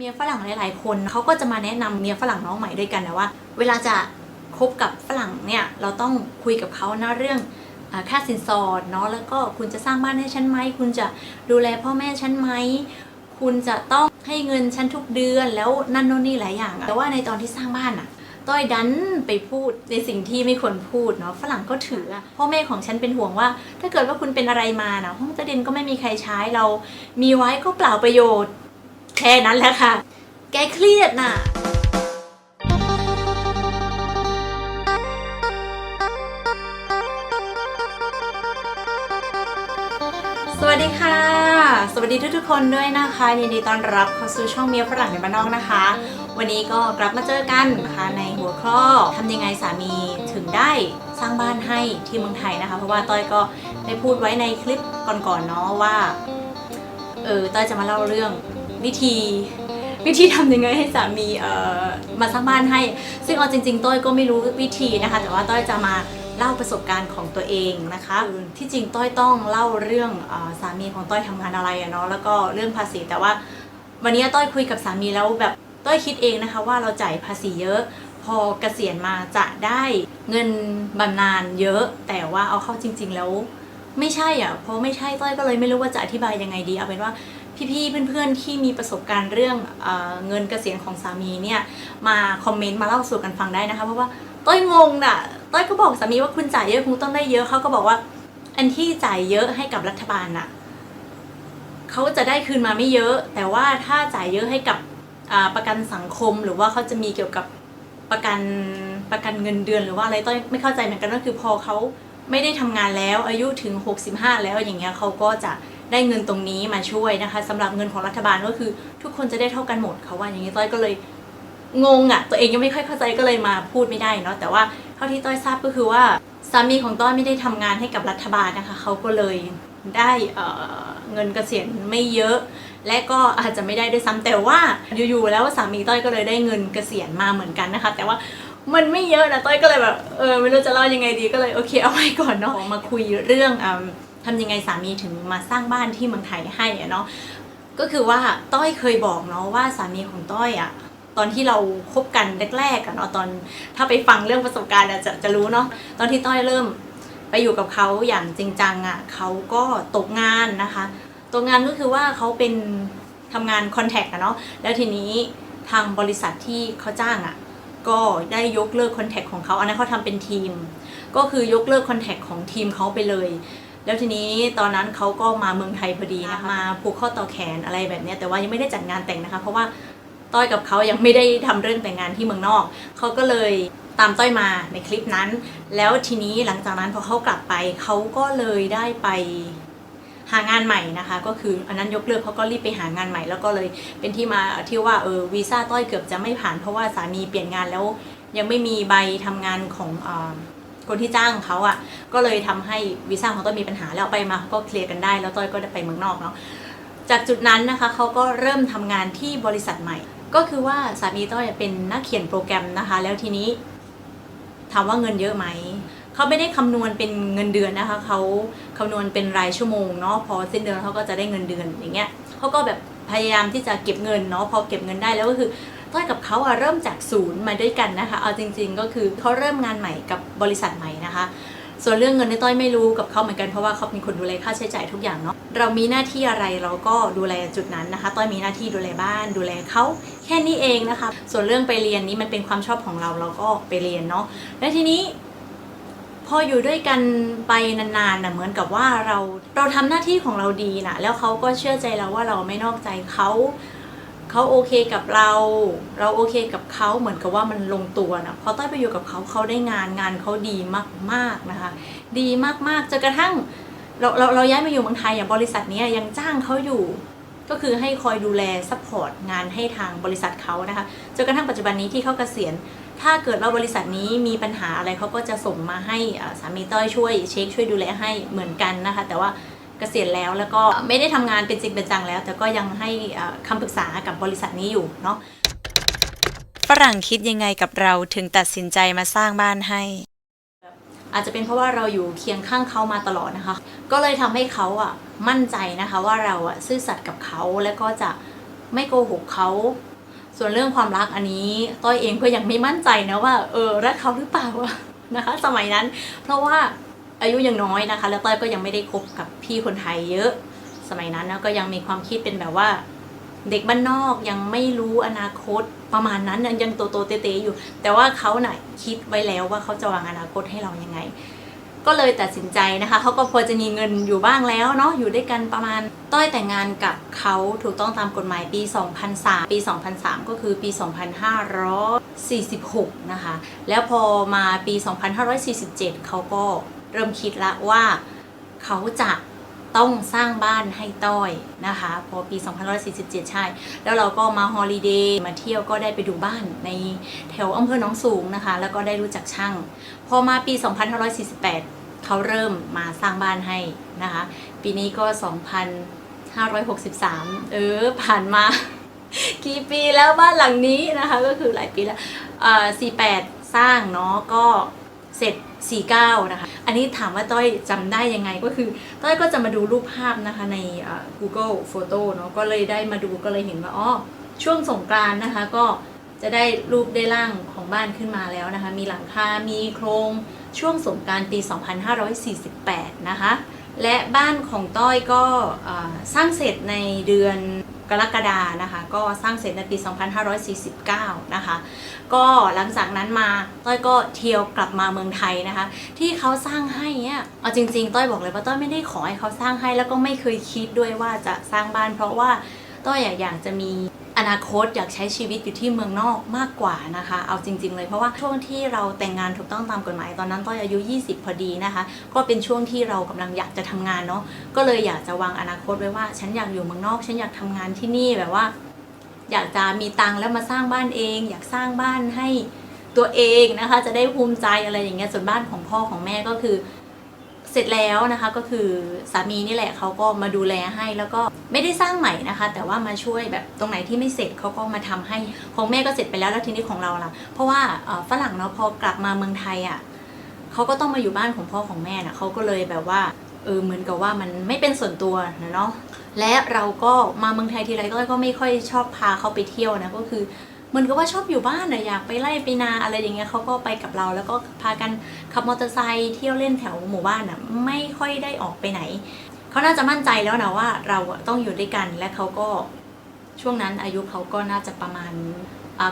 เมียฝรั่งหลาย ๆ คนเขาก็จะมาแนะนำเมียฝรั่งน้องใหม่ด้วยกันนะว่า เวลาจะคบกับฝรั่งเนี่ยเราต้องคุยกับเขานะเรื่องค่าสินสอดเนาะแล้วก็คุณจะสร้างบ้านให้ฉันไหมคุณจะดูแลพ่อแม่ฉันไหมคุณจะต้องให้เงินฉันทุกเดือนแล้วนั่นโน่นนี่หลายอย่างแต่ว่าในตอนที่สร้างบ้านอะต้อยดันไปพูดในสิ่งที่ไม่ควรพูดเนาะฝรั่งก็ถือพ่อแม่ของฉันเป็นห่วงว่า ถ้าเกิดว่าคุณเป็นอะไรมานะห้องใต้ดินก็ไม่มีใครใช้เรามีไว้ก็เปล่าประโยชน์ แค่นั้นแหละค่ะ แกเครียดน่ะสวัสดีค่ะ สวัสดีทุกๆคนด้วยนะคะยินดีต้อนรับเข้าสู่ช่องเมียฝรั่งในบ้านนอกนะคะ วันนี้ก็กลับมาเจอกันนะคะในหัวข้อทำยังไงสามีถึงได้สร้างบ้านให้ที่เมืองไทยนะคะ เพราะว่าต้อยก็ได้พูดไว้ในคลิปก่อนๆเนาะว่าเออต้อยจะมาเล่าเรื่อง วิธี วิธีทำยังไงให้สามีเอ่อมาสร้างบ้านให้ ซึ่งเอาจริง ๆ ต้อยก็ไม่รู้วิธีนะคะ แต่ว่าต้อยจะมาเล่าประสบการณ์ของตัวเองนะคะ ที่จริงต้อยต้องเล่าเรื่องเออสามีของต้อยทำงานอะไรอะเนาะแล้วก็เรื่องภาษี แต่ว่าวันนี้ต้อยคุยกับสามีแล้วแบบต้อยคิดเองนะคะว่าเราจ่ายภาษีเยอะ พอเกษียณมาจะได้เงินบำนาญเยอะ แต่ว่าเอาเข้าจริง ๆ แล้ว ไม่ใช่อะเพราะไม่ใช่ต้อยก็เลยไม่รู้ว่าจะอธิบายยังไงดีเอาเป็นว่า พี่ๆเพื่อนๆที่มีประสบการณ์เรื่องเอเงินเกษียณของสามีเนี่ยมาคอมเมนต์มาเล่าสู่กันฟังได้นะคะ เพราะว่าต้อยงงน่ะต้อยก็บอกสามีว่าคุณจ่ายเยอะคุณต้องได้เยอะเขาก็บอกว่า อันที่จ่ายเยอะให้กับรัฐบาลน่ะเขาจะได้คืนมาไม่เยอะ แต่ว่าถ้าจ่ายเยอะให้กับประกันสังคมหรือว่าเขาจะมีเกี่ยวกับประกันประกันเงินเดือนหรือว่าอะไรต้อยไม่เข้าใจเหมือนกันก็คือพอเขาไม่ได้ทำงานแล้วอายุถึง 65 แล้วอย่างเงี้ยเขาก็จะ ได้เงินตรงนี้มาช่วยนะคะสำหรับเงินของรัฐบาลก็คือ ทุกคนจะได้เท่ากันหมดเขาว่าอย่างนี้ต้อยก็เลยงงอะ่ะ ตัวเองยังไม่ค่อยเข้าใจก็เลยมาพูดไม่ได้เนาะแต่ว่าเท่าที่ต้อยทราบก็คือว่าสามีของต้อยไม่ได้ทำงานให้กับรัฐบาลนะคะเขาก็เลยได้เเงินเกษียณไม่เยอะ และก็อาจจะไม่ได้ด้วยซ้ำแต่ว่าอยู่ๆแล้วสามีต้อยก็เลยได้เงินเกษียณมาเหมือนกันนะคะ แต่ว่ามันไม่เยอะนะต้อยก็เลยแบบเออไม่รู้จะเล่ายังไงดีก็เลยโอเคเอาไว้ก่อนเนาะมาคุยเรื่องอ ทำยังไงสามีถึงมาสร้างบ้านที่เมืองไทยให้อะเนาะก็คือว่าต้อยเคยบอกเนาะว่าสามีของต้อยอะตอนที่เราคบกันแรกๆอะเนาะตอนถ้าไปฟังเรื่องประสบการณ์อะจะจะรู้เนาะตอนที่ต้อยเริ่มไปอยู่กับเขาอย่างจริงจังอะเขาก็ตกงานนะคะตกงานก็คือว่าเขาเป็นทำงานคอนแทคอะเนาะแล้วทีนี้ทางบริษัทที่เขาจ้างอะก็ได้ยกเลิกคอนแทคของเขาอันนั้นเขาทำเป็นทีม ก็คือยกเลิกคอนแทคของทีมเขาไปเลย แล้วทีนี้ตอนนั้นเขาก็มาเมืองไทยพอดีนะคะมาผูกข้อต่อแขนอะไรแบบเนี้ยแต่ว่ายังไม่ได้จัดงานแต่งนะคะ เพราะว่าต้อยกับเขายังไม่ได้ทำเรื่องแต่งงานที่เมืองนอก เขาก็เลยตามต้อยมาในคลิปนั้น แล้วทีนี้หลังจากนั้นพอเขากลับไปเขาก็เลยได้ไปหางานใหม่นะคะ ก็คืออันนั้นยกเลิกเขาก็รีบไปหางานใหม่ แล้วก็เลยเป็นที่มาที่ว่าเออวีซ่าต้อยเกือบจะไม่ผ่านเพราะว่าสามีเปลี่ยนงานแล้วยังไม่มีใบทำงานของเออ คนที่จ้างเขาอะ่ะก็เลยทำให้วีซ่าของต้อยมีปัญหาแล้วไปมาเขาก็เคลียร์กันได้ แล้วต้อยก็ได้ไปเมืองนอกเนาะจากจุดนั้นนะคะเขาก็เริ่มทำงานที่บริษัทใหม่ ก็คือว่าสามีต้อยเป็นนักเขียนโปรแกรมนะคะ แล้วทีนี้ถามว่าเงินเยอะไหมเขาไม่ได้คำนวณเป็นเงินเดือนนะคะเขาคำนวณเป็นรายชั่วโมงเนาะพอสิ้นเดือนเขาก็จะได้เงินเดือนอย่างเงี้ยเขาก็แบบพยายามที่จะเก็บเงินเนาะพอเก็บเงินได้แล้วก็คือ ต้อยกับเขาอะเริ่มจากศูนย์มาด้วยกันนะคะ เอาจริง ๆ ก็คือเขาเริ่มงานใหม่กับบริษัทใหม่นะคะ ส่วนเรื่องเงินในต้อยไม่รู้กับเขาเหมือนกันเพราะว่าเขาเป็นคนดูแลค่าใช้จ่ายทุกอย่างเนาะเรามีหน้าที่อะไรเราก็ดูแลจุดนั้นนะคะ ต้อยมีหน้าที่ดูแลบ้าน ดูแลเขาแค่นี้เองนะคะ ส่วนเรื่องไปเรียนนี้มันเป็นความชอบของเราเราก็ไปเรียนเนาะและทีนี้พออยู่ด้วยกันไปนานๆนะเหมือนกับว่าเราเราทำหน้าที่ของเราดีนะแล้วเขาก็เชื่อใจเราว่าเราไม่นอกใจเขา เขาโอเคกับเรา เราโอเคกับเขาเหมือนกับว่ามันลงตัวนะพอต้อยไปอยู่กับเขาเขาได้งานงานเขาดีมากๆนะคะ ดีมากๆจนกระทั่งเราเราเราย้ายมาอยู่เมืองไทยอย่างบริษัทนี้ยังจ้างเขาอยู่ ก็คือให้คอยดูแลซัพพอร์ตงานให้ทางบริษัทเขานะคะจนกระทั่งปัจจุบันนี้ที่เขาเกษียณถ้าเกิดว่าบริษัทนี้มีปัญหาอะไรเขาก็จะส่งมาให้สามีต้อยช่วยเช็คช่วยดูแลให้เหมือนกันนะคะ แต่ว่า เกษียณแล้วแล้วก็ไม่ได้ทำงานเป็นจริงเป็นจังแล้ว แต่ก็ยังให้อ่าคำปรึกษากับบริษัทนี้อยู่เนาะฝรั่งคิดยังไงกับเราถึงตัดสินใจมาสร้างบ้านให้ อาจจะเป็นเพราะว่าเราอยู่เคียงข้างเขามาตลอดนะคะ ก็เลยทำให้เขาอะมั่นใจนะคะว่าเราอะซื่อสัตย์กับเขาแล้วก็จะไม่โกหกเขาส่วนเรื่องความรักอันนี้ต้อยเองก็ยังไม่มั่นใจนะว่าเออรักเขาหรือเปล่าวะนะคะ สมัยนั้น เพราะว่า อายุยังน้อยนะคะ แล้วต้อยก็ยังไม่ได้คบกับพี่คนไทยเยอะ สมัยนั้นนะก็ยังมีความคิดเป็นแบบว่า เด็กบ้านนอกยังไม่รู้อนาคตประมาณนั้นยังโตโตๆเตๆอยู่ แต่ว่าเขาน่ะคิดไว้แล้วว่าเขาจะวางอนาคตให้เรายังไง ก็เลยตัดสินใจนะคะเขาก็พอจะมีเงินอยู่บ้างแล้วเนาะอยู่ด้วยกันประมาณต้อยแต่งงานกับเขาถูกต้องตามกฎหมายปี 2003 ปี 2003 ก็คือปี 2546 นะคะ แล้วพอมาปี 2547 เขาก็ เริ่มคิดละว่าเขาจะต้องสร้างบ้านให้ต้อยนะคะพอปี 2547 ใช่ แล้วเราก็มาฮอลิเดย์มาเที่ยวก็ได้ไปดูบ้านในแถวอำเภอหนองสูงนะคะ แล้วก็ได้รู้จักช่าง พอมาปี 2548 เขาเริ่มมาสร้างบ้านให้นะคะ ปีนี้ก็ 2563 เออ ผ่านมากี่ปีแล้วบ้านหลังนี้นะคะ ก็คือหลายปีแล้วเอ่อ48 สร้างเนาะก็เสร็จ 49 นะคะ อันนี้ถามว่าต้อยจำได้ยังไงก็คือ ต้อยก็จะมาดูรูปภาพนะคะใน Google Photo เนาะก็เลยได้มาดูก็เลยเห็นว่าอ๋อช่วงสงกรานนะคะ ก็จะได้รูปได้ร่างของบ้านขึ้นมาแล้วนะคะ มีหลังคา มีโครงช่วงสงกรารปี 2548 นะคะ และบ้านของต้อยก็สร้างเสร็จในเดือน กรกฎานะคะ ก็สร้างเสร็จในปี 2549 นะคะ ก็หลังจากนั้นมาต้อยก็เที่ยวกลับมาเมืองไทยนะคะ ที่เขาสร้างให้เนี่ยเอาจริง ๆ ต้อยบอกเลยว่าต้อยไม่ได้ขอให้เขาสร้างให้แล้วก็ไม่เคยคิดด้วยว่าจะสร้างบ้าน เพราะว่าต้อยอยากจะมี อนาคตอยากใช้ชีวิตอยู่ที่เมืองนอกมากกว่านะคะ เอาจริง ๆ เลยเพราะว่าช่วงที่เราแต่งงานถูกต้องตามกฎหมายตอนนั้นต้อยอายุ 20 พอดีนะคะ ก็เป็นช่วงที่เรากำลังอยากจะทำงานเนาะก็เลยอยากจะวางอนาคตไว้ว่า ฉันอยากอยู่เมืองนอก ฉันอยากทำงานที่นี่แบบว่า อยากจะมีตังค์แล้วมาสร้างบ้านเอง อยากสร้างบ้านให้ตัวเองนะคะ จะได้ภูมิใจอะไรอย่างเงี้ยส่วนบ้านของพ่อของแม่ก็คือ เสร็จแล้วนะคะก็คือสามีนี่แหละเขาก็มาดูแลให้แล้วก็ไม่ได้สร้างใหม่นะคะ แต่ว่ามาช่วยแบบตรงไหนที่ไม่เสร็จเขาก็มาทำให้ของแม่ก็เสร็จไปแล้วแล้วทีนี้ของเราล่ะ เพราะว่าฝรั่งเนาะพอกลับมาเมืองไทยอะเขาก็ต้องมาอยู่บ้านของพ่อของแม่นะเขาก็เลยแบบว่าเออเหมือนกับว่ามันไม่เป็นส่วนตัวนะเนาะและเราก็มาเมืองไทยทีไรก็ไม่ค่อยชอบพาเขาไปเที่ยวนะก็คือ เหมือนกับว่าชอบอยู่บ้านนะอยากไปไล่ไปนาอะไรอย่างเงี้ยเขาก็ไปกับเราแล้วก็พากันขับมอเตอร์ไซค์เที่ยวเล่นแถวหมู่บ้านน่ะไม่ค่อยได้ออกไปไหนเขาน่าจะมั่นใจแล้วนะว่าเราต้องอยู่ด้วยกันและเขาก็ช่วงนั้นอายุเขาก็น่าจะประมาณ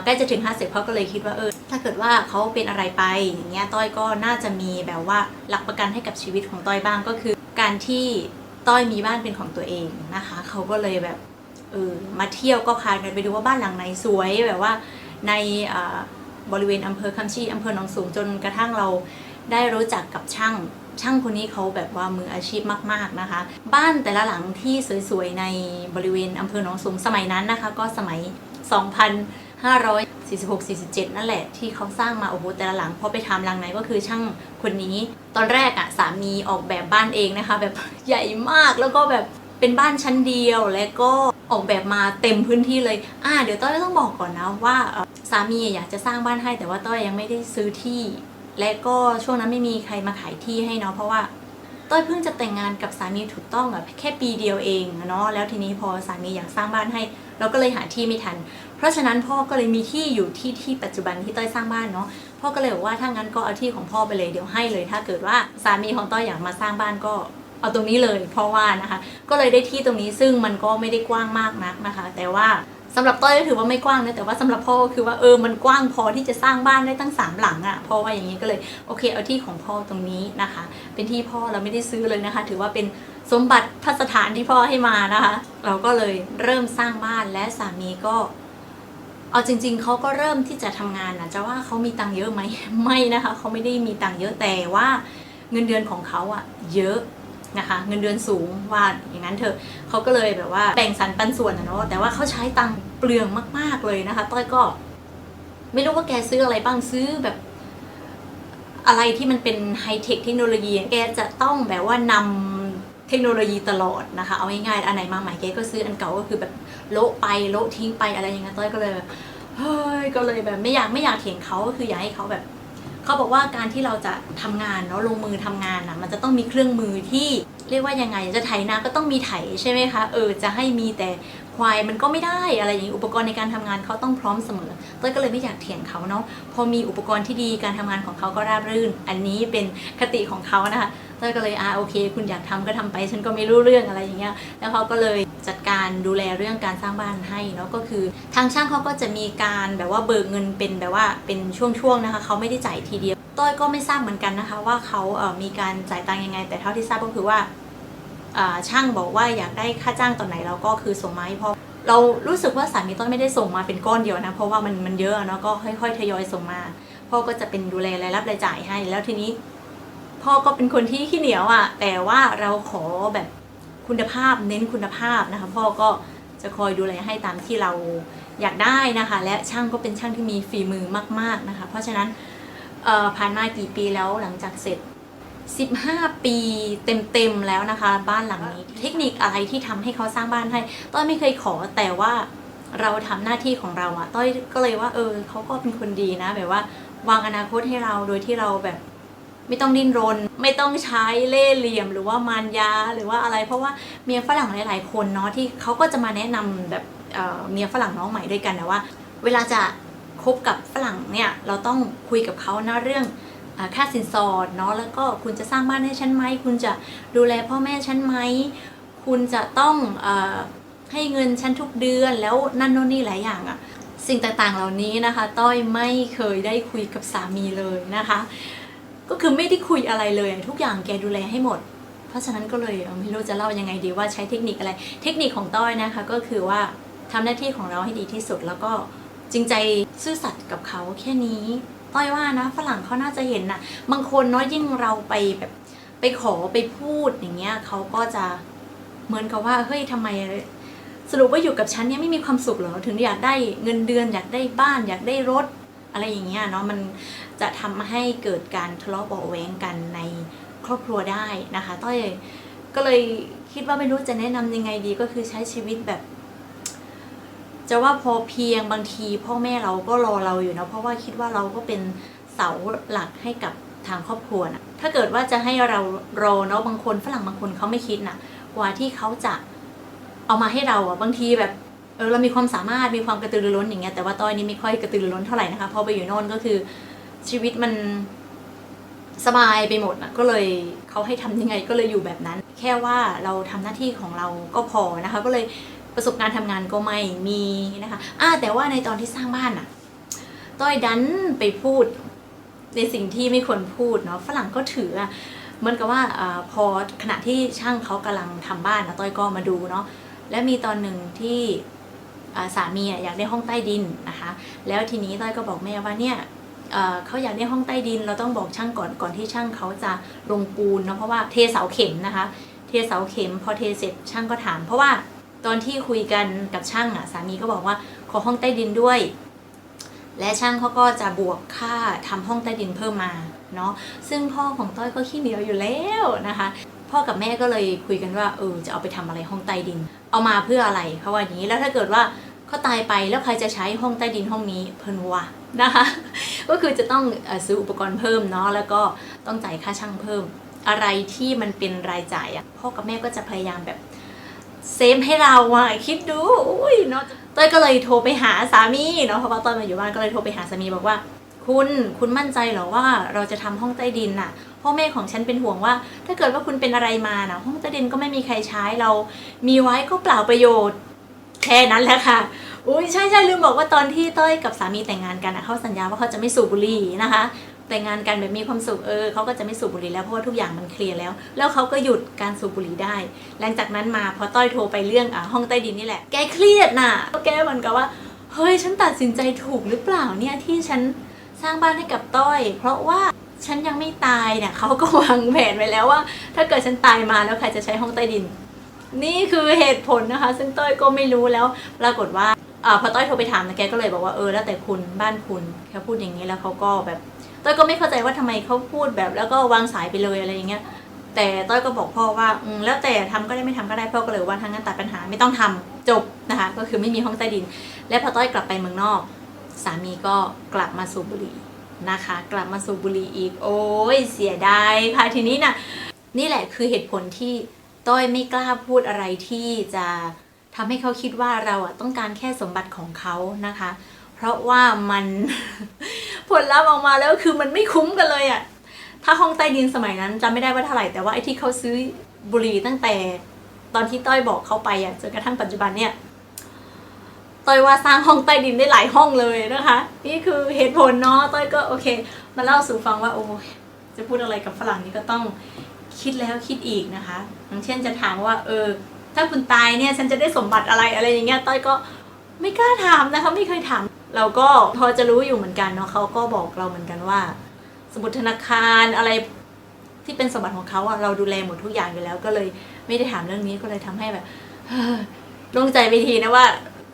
ใกล้จะถึง 50เขาก็เลยคิดว่าเออถ้าเกิดว่าเขาเป็นอะไรไปอย่างเงี้ยต้อยก็น่าจะมีแบบว่าหลักประกันให้กับชีวิตของต้อยบ้างก็คือ การที่ต้อยมีบ้านเป็นของตัวเองนะคะเขาก็เลยแบบ เออมาเที่ยวก็พากันไปดูว่าบ้านหลังไหนสวยแบบว่าในบริเวณอำเภอคำชีอำเภอหนองสูงจนกระทั่งเราได้รู้จักกับช่าง ช่างคนนี้เขาแบบว่ามืออาชีพมาก ๆนะคะ บ้านแต่ละหลังที่สวยๆในบริเวณอำเภอหนองสูงสมัยนั้นนะคะ ก็สมัย 2,546-47 นั่นแหละ ที่เขาสร้างมาโอ้โหแต่ละหลังพอไปทำหลังไหนก็คือช่างคนนี้ ตอนแรกอะสามีออกแบบบ้านเองนะคะ แบบใหญ่มากแล้วก็แบบ เป็นบ้านชั้นเดียวและก็ออกแบบมาเต็มพื้นที่เลย อ่า เดี๋ยวต้อยต้องบอกก่อนนะว่าสามีอยากจะสร้างบ้านให้แต่ว่าต้อยยังไม่ได้ซื้อที่ และก็ช่วงนั้นไม่มีใครมาขายที่ให้เนาะเพราะว่าต้อยเพิ่งจะแต่งงานกับสามีถูกต้องอะแค่ปีเดียวเองเนาะแล้วทีนี้พอสามีอยากสร้างบ้านให้ เราก็เลยหาที่ไม่ทัน เพราะฉะนั้นพ่อก็เลยมีที่อยู่ที่ที่ปัจจุบันที่ต้อยสร้างบ้านเนาะพ่อก็เลยบอกว่าถ้างั้นก็เอาที่ของพ่อไปเลยเดี๋ยวให้เลย ถ้าเกิดว่าสามีของต้อยอยากมาสร้างบ้านก็ เอาตรงนี้เลยเพราะว่านะคะ ก็เลยได้ที่ตรงนี้ซึ่งมันก็ไม่ได้กว้างมากนักนะคะ แต่ว่าสำหรับต้อยก็ถือว่าไม่กว้างนะแต่ว่าสำหรับพ่อก็คือว่าเออมันกว้างพอที่จะสร้างบ้านได้ตั้งสามหลังอะ่ะพราะว่าอย่างนี้ก็เลยโอเคเอาที่ของพ่อตรงนี้นะคะ เป็นที่พ่อเราไม่ได้ซื้อเลยนะคะ ถือว่าเป็นสมบัติพัสถานที่พ่อให้มานะคะ เราก็เลยเริ่มสร้างบ้านและสามีก็เอาจริง ๆเขาก็เริ่มที่จะทำงานนะจะว่าเขามีตังค์เยอะไหมไม่นะคะเขาไม่ได้มีตังค์เยอะแต่ว่าเงินเดือนของเขาอะเยอะ นะคะ เงินเดือนสูงว่าอย่างนั้นเถอะเขาก็เลยแบบว่าแบ่งสรรปันส่วนนะเนาะแต่ว่าเขาใช้ตังเปลืองมาก ๆเลยนะคะ ต้อยก็ ไม่รู้ว่าแกซื้ออะไรบ้างซื้อแบบ อะไรที่มันเป็นไฮเทคเทคโนโลยีแกจะต้องแบบว่านำเทคโนโลยีตลอดนะคะ เอาง่ายๆอันไหนมาใหม่แกก็ซื้ออันเก่าก็คือแบบโละไปโละทิ้งไปอะไรอย่างเงี้ยต้อยก็เลยแบบเฮ้ยก็เลยแบบไม่อยากไม่อยากเถียงเขาก็คืออยากให้เขาแบบ เขาบอกว่าการที่เราจะทำงานเนาะลงมือทำงานนะมันจะต้องมีเครื่องมือที่เรียกว่ายังไงจะไถนาก็ต้องมีไถใช่ไหมคะเออจะให้มีแต่ควายมันก็ไม่ได้อะไรอย่างนี้อุปกรณ์ในการทำงานเขาต้องพร้อมเสมอเต้ยก็เลยไม่อยากเถียงเขาเนาะพอมีอุปกรณ์ที่ดีการทำงานของเขาก็ราบรื่น อันนี้เป็นคติของเขานะคะ เต้ยก็เลยอ่าโอเค คุณอยากทำก็ทำไป ฉันก็ไม่รู้เรื่องอะไรอย่างเงี้ยแล้วเขาก็เลยจัดการดูแลเรื่องการสร้างบ้านให้เนาะก็คือ ทางช่างเขาก็จะมีการแบบว่าเบิกเงินเป็นแบบว่าเป็นช่วงๆนะคะเขาไม่ได้จ่ายทีเดียวต้อยก็ไม่ทราบเหมือนกันนะคะ ว่าเขาเอ่อมีการจ่ายตังค์ยังไง แต่เท่าที่ทราบก็คือว่าอ่าช่างบอกว่าอยากได้ค่าจ้างตอนไหนเราก็คือส่งมาให้พ่อเรารู้สึกว่าสามีต้นไม่ได้ส่งมาเป็นก้อนเดียวนะ เพราะว่ามันมันเยอะเนาะก็ค่อยๆทยอยส่งมาพ่อก็จะเป็นดูแลรายรับรายจ่ายให้ แล้วทีนี้ พ่อก็เป็นคนที่ขี้เหนียวอะ่ะ แต่ว่าเราขอแบบคุณภาพเน้นคุณภาพนะคะ พ่อก็จะคอยดูแลให้ตามที่เราอยากได้นะคะ และช่างก็เป็นช่างที่มีฝีมือมาก ๆนะคะ เพราะฉะนั้นผ่านมากี่ปีแล้วหลังจากเสร็จ 15 ปีเต็มๆแล้วนะคะ บ้านหลังนี้ เทคนิคอะไรที่ทำให้เขาสร้างบ้านให้ต้อยไม่เคยขอแต่ว่าเราทำหน้าที่ของเราอะต้อยก็เลยว่าเออเขาก็เป็นคนดีนะ แบบว่าวางอนาคตให้เราโดยที่เราแบบ ไม่ต้องดิ้นรน ไม่ต้องใช้เล่ห์เหลี่ยม หรือว่ามารยาหรือว่าอะไร เพราะว่าเมียฝรั่งหลาย ๆ คนเนาะที่เขาก็จะมาแนะนำแบบเเมียฝรั่งน้องใหม่ด้วยกันนะว่า เวลาจะคบกับฝรั่งเนี่ยเราต้องคุยกับเขานะเรื่องค่าสินสอดเนาะแล้วก็คุณจะสร้างบ้านให้ฉันไหมคุณจะดูแลพ่อแม่ฉันไหมคุณจะต้องอให้เงินฉันทุกเดือนแล้วนั่นโน่นนี่หลายอย่างอะสิ่งต่างๆเหล่านี้นะคะ ต้อยไม่เคยได้คุยกับสามีเลยนะคะ ก็คือไม่ได้คุยอะไรเลย ทุกอย่างแกดูแลให้หมด เพราะฉะนั้นก็เลยไม่รู้จะเล่ายังไงดีว่าใช้เทคนิคอะไร เทคนิคของต้อยนะคะ ก็คือว่าทำหน้าที่ของเราให้ดีที่สุด แล้วก็จริงใจซื่อสัตย์กับเขาแค่นี้ ต้อยว่านะฝรั่งเขาน่าจะเห็นนะบางคนเนาะยิ่งเราไปแบบไปขอไปพูดอย่างเงี้ยเขาก็จะเหมือนกับว่าเฮ้ยทำไมสรุปว่าอยู่กับฉันเนี่ยไม่มีความสุขเหรอถึงอยากได้เงินเดือนอยากได้บ้าน อยากได้รถ อะไรอย่างเงี้ยเนาะมันจะทำให้เกิดการทะเลาะเบาะแว้งกันในครอบครัวได้นะคะต้อยก็เลยคิดว่าไม่รู้จะแนะนำยังไงดีก็คือใช้ชีวิตแบบ จะว่าพอเพียงบางทีพ่อแม่เราก็รอเราอยู่นะเพราะว่าคิดว่าเราก็เป็นเสาหลักให้กับทางครอบครัวนะถ้าเกิดว่าจะให้เรารอเนาะบางคนฝรั่งบางคนเขาไม่คิดนะกว่าที่เขาจะเอามาให้เราอะบางทีแบบ เออเรามีความสามารถมีความกระตือรือร้นอย่างเงี้ยแต่ว่าต้อยนี่ไม่ค่อยกระตือรือร้นเท่าไหร่นะคะพอไปอยู่โน่นก็คือชีวิตมันสบายไปหมดนะก็เลยเขาให้ทำยังไงก็เลยอยู่แบบนั้น แค่ว่าเราทำหน้าที่ของเราก็พอนะคะ ก็เลยประสบการณ์ทำงานก็ไม่มีนะคะอ่าแต่ว่าในตอนที่สร้างบ้านน่ะต้อยดันไปพูดในสิ่งที่ไม่ควรพูดเนาะฝรั่งก็ถือเหมือนกับว่าอพอขณะที่ช่างเขากำลังทำบ้านนะต้อยก็มาดูเนาะและมีตอนหนึ่งที่ สามีอะอยากได้ห้องใต้ดินนะคะ แล้วทีนี้ต้อยก็บอกแม่ว่าเนี่ยเขาอยากได้ห้องใต้ดิน เราต้องบอกช่างก่อนก่อนที่ช่างเขาจะลงปูนเนาะเพราะว่าเทเสาเข็มนะคะ เทเสาเข็มพอเทเสร็จช่างก็ถาม เพราะว่าตอนที่คุยกันกับช่างอะสามีก็บอกว่าขอห้องใต้ดินด้วย และช่างเขาก็จะบวกค่าทำห้องใต้ดินเพิ่มมาเนาะซึ่งพ่อของต้อยก็ขี้เหนียวอยู่แล้วนะคะ พ่อกับแม่ก็เลยคุยกันว่าเออจะเอาไปทำอะไรห้องใต้ดิน เอามาเพื่ออะไรเขาว่าอย่านี้แล้วถ้าเกิดว่า เขาตายไปแล้วใครจะใช้ห้องใต้ดินห้องนี้เพิ่นวะนะคะ ก็คือจะต้องซื้ออุปกรณ์เพิ่มเนาะแล้วก็ต้องจ่ายค่าช่างเพิ่ม อะไรที่มันเป็นรายจ่ายอะพ่อกับแม่ก็จะพยายามแบบเซฟให้เราอะคิดดูอุ้ยเนาะเต้ยก็เลยโทรไปหาสามีเนาะเพราะว่าตอนมาอยู่บ้านก็เลยโทรไปหาสามีบอกว่า คุณคุณมั่นใจเหรอว่าเราจะทำห้องใต้ดินน่ะพ่อแม่ของฉันเป็นห่วงว่า ถ้าเกิดว่าคุณเป็นอะไรมานะห้องใต้ดินก็ไม่มีใครใช้เรา มีไว้ก็เปล่าประโยชน์ แค่นั้นแหละค่ะอุ้ยใช่ใช่ลืมบอกว่าตอนที่เต้ยกับสามีแต่งงานกันอะเขาสัญญาว่าเขาจะไม่สูบบุหรี่นะคะ แต่งงานกันแบบมีความสุขเออเขาก็จะไม่สูบบุหรี่แล้วเพราะว่าทุกอย่างมันเคลียร์แล้ว แล้วเขาก็หยุดการสูบบุหรี่ได้ หลังจากนั้นมาพอต้อยโทรไปเรื่องอะห้องใต้ดินนี่แหละ แกเครียดน่ะแกเหมือนกับว่าเฮ้ยฉันตัดสินใจถูกหรือเปล่าเนี่ยที่ฉันสร้างบ้านให้กับต้อย เพราะว่าฉันยังไม่ตายเนี่ยเขาก็วางแผนไว้แล้วว่า ถ้าเกิดฉันตายมาแล้วใครจะใช้ห้องใต้ดิน นี่คือเหตุผลนะคะ ซึ่งต้อยก็ไม่รู้แล้ว ปรากฏว่าอพอต้อยโทรไปถามนะแกก็เลยบอกว่าเออแล้วแต่คุณบ้านคุณแค่พูดอย่างนี้แล้วเขาก็แบบต้อยก็ไม่เข้าใจว่าทำไมเขาพูดแบบแล้วก็วางสายไปเลยอะไรอย่างเงี้ยแต่ต้อยก็บอกพ่อว่าอืมแล้วแต่ทำก็ได้ไม่ทำก็ได้พ่อก็เลยว่าทางนั้นตัดปัญหาไม่ต้องทำจบนะคะก็คือไม่มีห้องใต้ดิน และพอต้อยกลับไปเมืองนอก สามีก็กลับมาสูบบุหรี่นะคะ กลับมาสูบบุหรี่อีก โอ้ยเสียดายค่ะทีนี้น่ะนี่แหละคือเหตุผลที่ ต้อยไม่กล้าพูดอะไรที่จะทำให้เขาคิดว่าเราอะต้องการแค่สมบัติของเขานะคะ เพราะว่ามัน ผลลัพธ์ออกมาแล้วคือมันไม่คุ้มกันเลยอะถ้าห้องใต้ดินสมัยนั้นจำไม่ได้ว่าเท่าไหร่แต่ว่าไอ้ที่เขาซื้อบุหรี่ตั้งแต่ ตอนที่ต้อยบอกเขาไปอะจนกระทั่งปัจจุบันเนี่ยต้อยว่าสร้างห้องใต้ดินได้หลายห้องเลยนะคะ นี่คือเหตุผลเนาะต้อยก็โอเค มาเล่าสู่ฟังว่าโอ้จะพูดอะไรกับฝรั่งนี่ก็ต้อง คิดแล้วคิดอีกนะคะอย่างเช่นจะถามว่า เออ ถ้าคุณตายเนี่ยฉันจะได้สมบัติอะไรอะไรอย่างเงี้ยต้อยก็ไม่กล้าถามนะคะไม่เคยถาม เราก็พอจะรู้อยู่เหมือนกันเนาะเขาก็บอกเราเหมือนกันว่า สมุดธนาคารอะไรที่เป็นสมบัติของเขาอะเราดูแลหมดทุกอย่างอยู่แล้ว ก็เลยไม่ได้ถามเรื่องนี้ก็เลยทำให้แบบโล่งใจไปทีนะว่า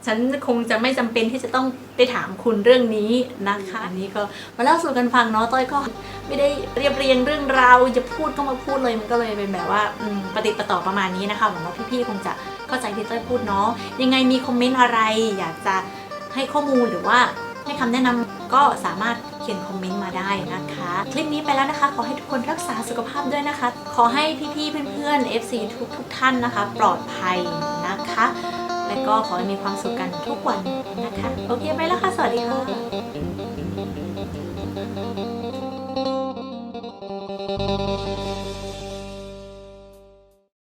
ฉันคงจะไม่จำเป็นที่จะต้องไปถามคุณเรื่องนี้นะคะอันนี้ก็มาเล่าสู่กันฟังเนาะต้อยก็ไม่ได้เรียบเรียงเรื่องราวจะพูดก็มาพูดเลยมันก็เลยเป็นแบบว่าอืมปฏิดประต่อประมาณนี้นะคะหวังว่าพี่ๆคงจะเข้าใจที่ต้อยพูดเนาะยังไงมีคอมเมนต์อะไร อยากจะให้ข้อมูลหรือว่าให้คำแนะนำก็สามารถเขียนคอมเมนต์มาได้นะคะ คลิปนี้ไปแล้วนะคะ ขอให้ทุกคนรักษาสุขภาพด้วยนะคะ ขอให้พี่ๆเพื่อนๆ FC ทุกทุกๆท่านนะคะ ปลอดภัยนะคะ และก็ขอให้มีความสุขกันทุกวันนะคะ โอเคไปแล้วค่ะ สวัสดีค่ะ